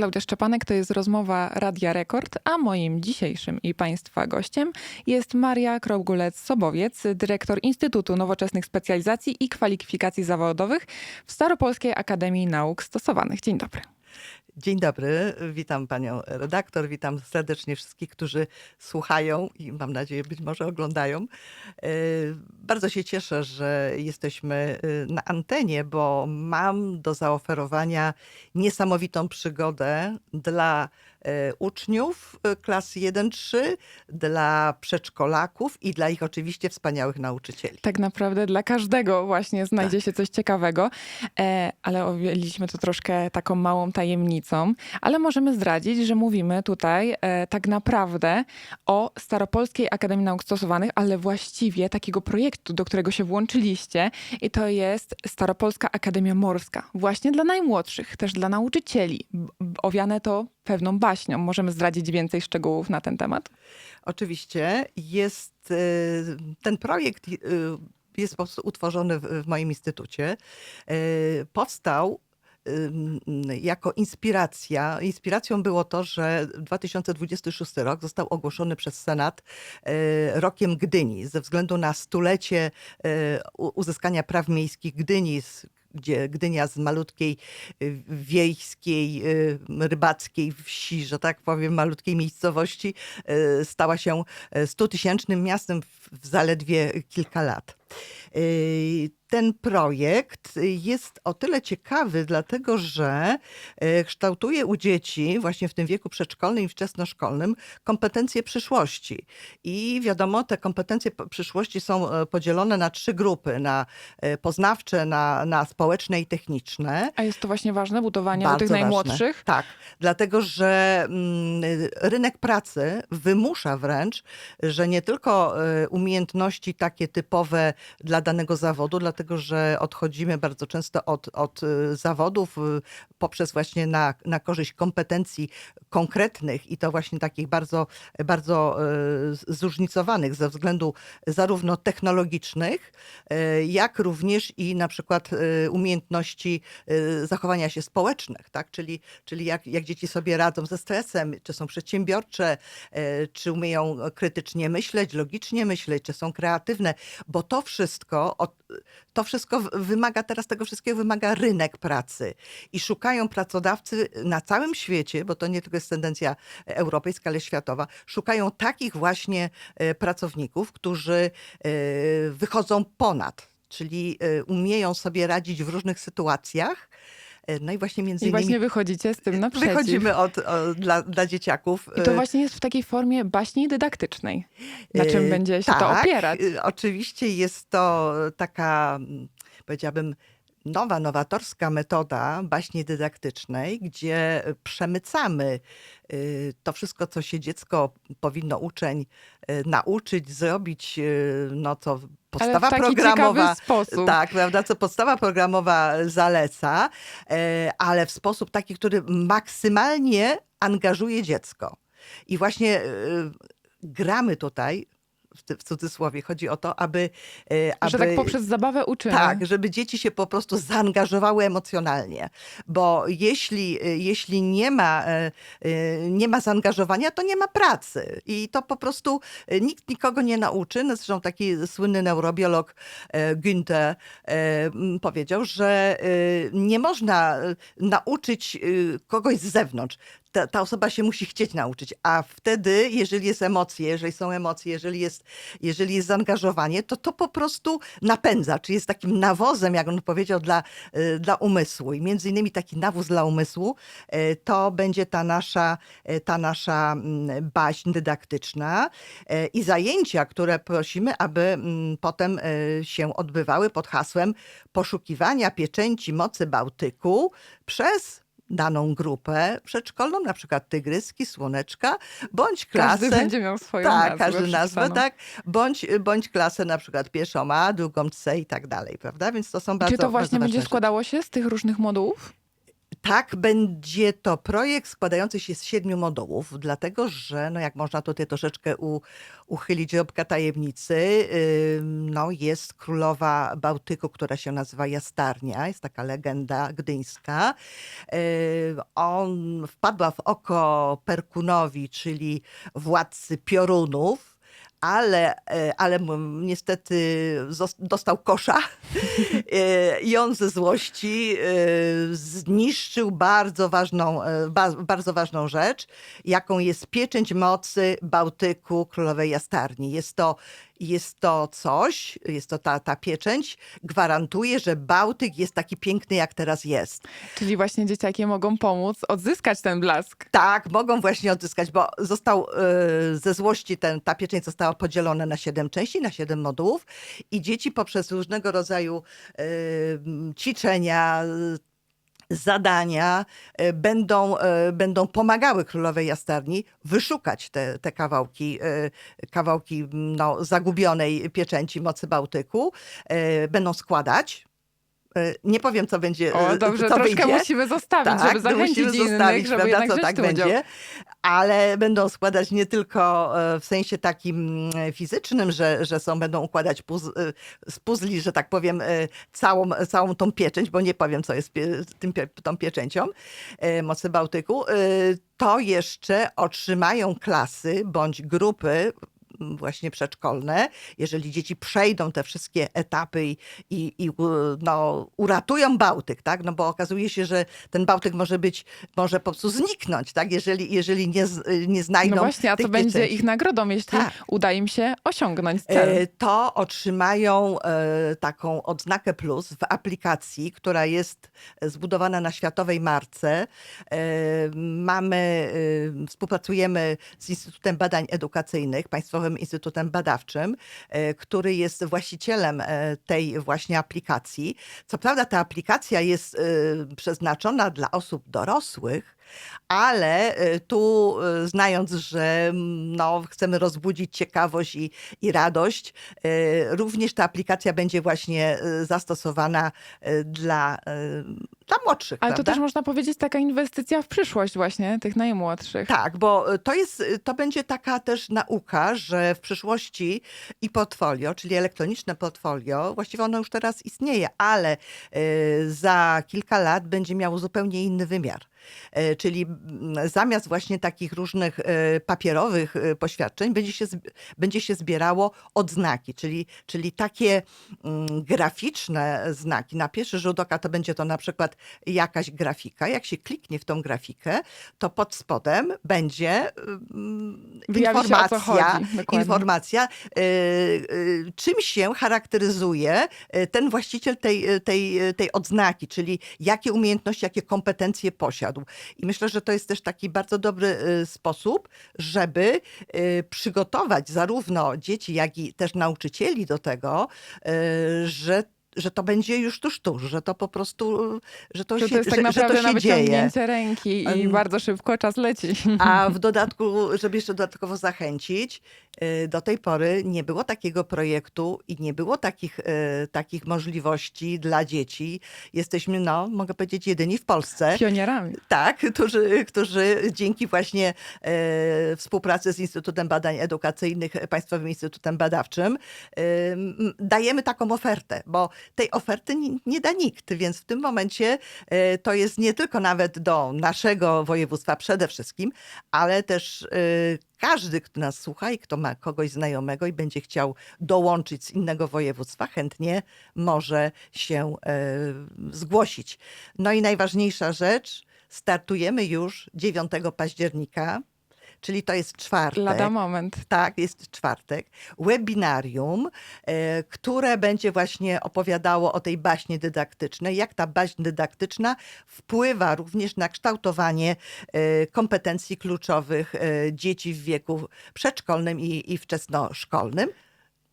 Klaudia Szczepanek, to jest rozmowa Radia Rekord, a moim dzisiejszym i Państwa gościem jest Maria Krogulec-Sobowiec, dyrektor Instytutu Nowoczesnych Specjalizacji i Kwalifikacji Zawodowych w Staropolskiej Akademii Nauk Stosowanych. Dzień dobry. Dzień dobry, witam panią redaktor, witam serdecznie wszystkich, którzy słuchają i mam nadzieję być może oglądają. E, Bardzo się cieszę, że jesteśmy e, na antenie, bo mam do zaoferowania niesamowitą przygodę dla uczniów e, klas 1-3, dla przedszkolaków i dla ich oczywiście wspaniałych nauczycieli. Tak naprawdę dla każdego właśnie znajdzie Tak. się coś ciekawego, e, ale objęliśmy to troszkę taką małą tajemnicą. Ale możemy zdradzić, że mówimy tutaj e, tak naprawdę o Staropolskiej Akademii Nauk Stosowanych, ale właściwie takiego projektu, do którego się włączyliście i to jest Staropolska Akademia Morska. Właśnie dla najmłodszych, też dla nauczycieli. Owiane to pewną baśnią. Możemy zdradzić więcej szczegółów na ten temat? Oczywiście jest e, ten projekt e, jest utworzony w, moim instytucie. E, Powstał jako inspiracja. Inspiracją było to, że 2026 rok został ogłoszony przez Senat rokiem Gdyni ze względu na stulecie uzyskania praw miejskich Gdyni, gdzie Gdynia z malutkiej y, wiejskiej, y, rybackiej wsi, że tak powiem, malutkiej miejscowości, y, stała się 100-tysięcznym miastem w zaledwie kilka lat. Ten projekt jest o tyle ciekawy, dlatego że y, kształtuje u dzieci, właśnie w tym wieku przedszkolnym i wczesnoszkolnym, kompetencje przyszłości. I wiadomo, te kompetencje przyszłości są e, podzielone na trzy grupy: na e, poznawcze, na, na społeczne i techniczne. A jest to właśnie ważne, budowanie u Bardzo tych ważne. najmłodszych? Tak, dlatego że mm, rynek pracy wymusza wręcz, że nie tylko e, umiejętności takie typowe dla danego zawodu, dlatego że odchodzimy bardzo często od, od e, zawodów e, poprzez właśnie na, na korzyść kompetencji konkretnych i to właśnie takich bardzo, bardzo e, zróżnicowanych ze względu zarówno technologicznych, jak również i na przykład umiejętności zachowania się społecznych, tak? czyli, czyli jak, jak dzieci sobie radzą ze stresem, czy są przedsiębiorcze, czy umieją krytycznie myśleć, logicznie myśleć, czy są kreatywne, bo to wszystko, od- to wszystko wymaga, teraz tego wszystkiego wymaga rynek pracy i szukają pracodawcy na całym świecie, bo to nie tylko jest tendencja europejska, ale światowa, szukają takich właśnie e, pracowników, którzy e, wychodzą ponad, czyli e, umieją sobie radzić w różnych sytuacjach. E, No i właśnie między I innymi właśnie wychodzicie z tym naprzeciw. wychodzimy od, dla, dla dzieciaków. I to e, właśnie jest w takiej formie baśni dydaktycznej. Na czym e, będzie się to tak, opierać? e, Oczywiście jest to taka, mm, powiedziałabym, nowa, nowatorska metoda baśni dydaktycznej, gdzie przemycamy y, to wszystko, co się dziecko powinno uczeń y, nauczyć, zrobić, y, no co Ale podstawa w taki programowa. sposób. Tak, prawda, co podstawa programowa zaleca, e, ale w sposób taki, który maksymalnie angażuje dziecko. I właśnie gramy tutaj, w cudzysłowie, chodzi o to, aby... e, aby Że tak poprzez zabawę uczymy. tak, żeby dzieci się po prostu zaangażowały emocjonalnie. Bo jeśli, jeśli nie, ma, e, e, nie ma zaangażowania, to nie ma pracy. I to po prostu e, nikt nikogo nie nauczy. No Zresztą taki słynny neurobiolog e, Günther e, powiedział, że e, nie można e, nauczyć e, kogoś z zewnątrz. Ta, ta osoba się musi chcieć nauczyć, a wtedy, jeżeli jest emocje, jeżeli są emocje, jeżeli jest, jeżeli jest zaangażowanie, to to po prostu napędza, czy jest takim nawozem, jak on powiedział, dla, y, dla umysłu. I między innymi taki nawóz dla umysłu y, to będzie ta nasza, y, ta nasza mm, baśń dydaktyczna i zajęcia, które prosimy, aby mm, potem się odbywały pod hasłem poszukiwania pieczęci mocy Bałtyku przez daną grupę przedszkolną, na przykład tygryski, słoneczka, bądź klasę. Każdy będzie miał swoją Tak, nazwę każdy nazwę, tak. Bądź, bądź klasę na przykład pierwszą A, drugą C i tak dalej, prawda? Więc to są bardzo Czy to właśnie będzie składało się z tych różnych modułów? Tak, będzie to projekt składający się z siedmiu modułów, dlatego że, no jak można tutaj troszeczkę u, uchylić rąbka tajemnicy, no jest królowa Bałtyku, która się nazywa Jastarnia, jest taka legenda gdyńska. On wpadła w oko Perkunowi, czyli władcy piorunów, ale, e, ale niestety dostał kosza E, i on ze złości e, zniszczył bardzo ważną, ba- bardzo ważną rzecz, jaką jest pieczęć mocy Bałtyku Królowej Jastarni. Jest to, jest to coś, jest to ta, ta pieczęć, gwarantuje, że Bałtyk jest taki piękny, jak teraz jest. Czyli właśnie dzieciaki mogą pomóc odzyskać ten blask. Tak, mogą właśnie odzyskać, bo został e, ze złości ten, ta pieczęć została podzielona na siedem części, na siedem modułów i dzieci poprzez różnego rodzaju m, ćwiczenia, zadania e, będą, e, będą pomagały królowej jastarni wyszukać te, te kawałki, e, kawałki no, zagubionej pieczęci mocy Bałtyku. Będą składać. E, Nie powiem, co będzie. O, e, dobrze, co troszkę wyjdzie. musimy zostawić, Tak, żeby zachęcić musimy innych, zostawić, żeby prawda, co tak udział. będzie. Ale będą składać nie tylko e, w sensie takim fizycznym, że, że są, będą układać puz, z puzli, że tak powiem, całą, całą tą pieczęć, bo nie powiem, co jest pie, tym, tą pieczęcią mocy Bałtyku. To jeszcze otrzymają klasy bądź grupy właśnie przedszkolne, jeżeli dzieci przejdą te wszystkie etapy i, i, i no, uratują Bałtyk, tak? No bo okazuje się, że ten Bałtyk może być, może po prostu zniknąć, tak? Jeżeli, jeżeli nie, nie znajdą No właśnie, a co będzie ich nagrodą, jeśli Tak. uda im się osiągnąć cel? E, To otrzymają e, taką odznakę plus w aplikacji, która jest zbudowana na światowej marce. E, Mamy, współpracujemy z Instytutem Badań Edukacyjnych, Państwowym Instytutem Badawczym, e, który jest właścicielem e, tej właśnie aplikacji. Co prawda ta aplikacja jest e, przeznaczona dla osób dorosłych, ale e, tu e, znając, że mm, no, chcemy rozbudzić ciekawość i, i radość, e, również ta aplikacja będzie właśnie zastosowana dla, dla młodszych. Ale to prawda? też można powiedzieć taka inwestycja w przyszłość właśnie tych najmłodszych. Tak, bo to jest, to będzie taka też nauka, że w przyszłości i portfolio, czyli elektroniczne portfolio, właściwie ono już teraz istnieje, ale y, za kilka lat będzie miało zupełnie inny wymiar. Y, Czyli mm, zamiast właśnie takich różnych y, papierowych y, poświadczeń będzie się, będzie się zbierało odznaki, czyli, czyli takie mm, graficzne znaki. Na pierwszy rzut oka to będzie to na przykład jakaś grafika. Jak się kliknie w tą grafikę, to pod spodem będzie mm, Wyjawi informacja, informacja czym się charakteryzuje ten właściciel tej, tej, tej odznaki, czyli jakie umiejętności, jakie kompetencje I myślę, że to jest też taki bardzo dobry y, sposób, żeby y, przygotować zarówno dzieci, jak i też nauczycieli do tego, y, że że to będzie już tuż, tuż, że to po prostu, że to Że się, to jest tak że, że naprawdę to na się dzieje. wyciągnięcie ręki i Em, bardzo szybko czas leci. A w dodatku, żeby jeszcze dodatkowo zachęcić, y, do tej pory nie było takiego projektu i nie było takich, y, takich możliwości dla dzieci. Jesteśmy, no, mogę powiedzieć, jedyni w Polsce. Pionierami. Tak, którzy, którzy dzięki właśnie e, współpracy z Instytutem Badań Edukacyjnych, Państwowym Instytutem Badawczym, dajemy taką ofertę, bo tej oferty nie, da nikt, więc w tym momencie e, to jest nie tylko nawet do naszego województwa przede wszystkim, ale też e, każdy, kto nas słucha i kto ma kogoś znajomego i będzie chciał dołączyć z innego województwa, chętnie może się e, zgłosić. No i najważniejsza rzecz, startujemy już 9 października, czyli to jest czwartek. Lada moment. Tak, jest czwartek. Webinarium, e, które będzie właśnie opowiadało o tej baśni dydaktycznej, jak ta baśń dydaktyczna wpływa również na kształtowanie e, kompetencji kluczowych e, dzieci w wieku przedszkolnym i, i wczesnoszkolnym.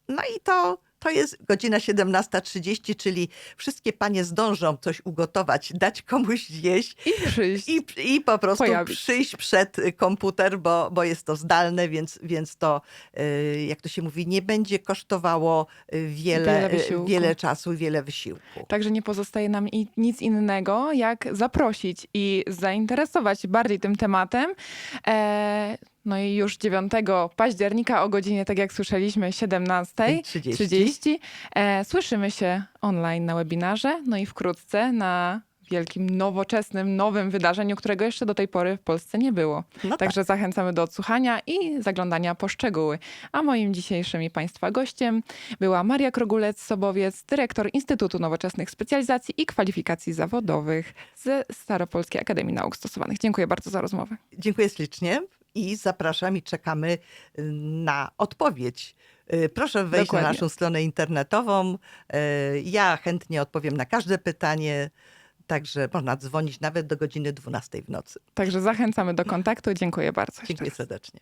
No i to To jest godzina 17.30, czyli wszystkie panie zdążą coś ugotować, dać komuś zjeść I przyjść. i, i po prostu Pojawić. przyjść przed y, komputer, bo, bo jest to zdalne, więc, więc to, y, jak to się mówi, nie będzie kosztowało y, wiele, Wiele wiele czasu i wiele wysiłku. Także nie pozostaje nam nic innego, jak zaprosić i zainteresować bardziej tym tematem. E, no i już 9 października o godzinie, tak jak słyszeliśmy, 17.30 30. 30, e, słyszymy się online na webinarze, no i wkrótce na wielkim, nowoczesnym, nowym wydarzeniu, którego jeszcze do tej pory w Polsce nie było. No tak. Także zachęcamy do odsłuchania i zaglądania po szczegóły. A moim dzisiejszym i Państwa gościem była Maria Krogulec-Sobowiec, dyrektor Instytutu Nowoczesnych Specjalizacji i Kwalifikacji Zawodowych ze Staropolskiej Akademii Nauk Stosowanych. Dziękuję bardzo za rozmowę. Dziękuję ślicznie i zapraszam i czekamy y, na odpowiedź. Y, Proszę wejść Dokładnie. na naszą stronę internetową. Y, Ja chętnie odpowiem na każde pytanie. Także można dzwonić nawet do godziny 12 w nocy. Także zachęcamy do kontaktu. Dziękuję bardzo. Dziękuję serdecznie.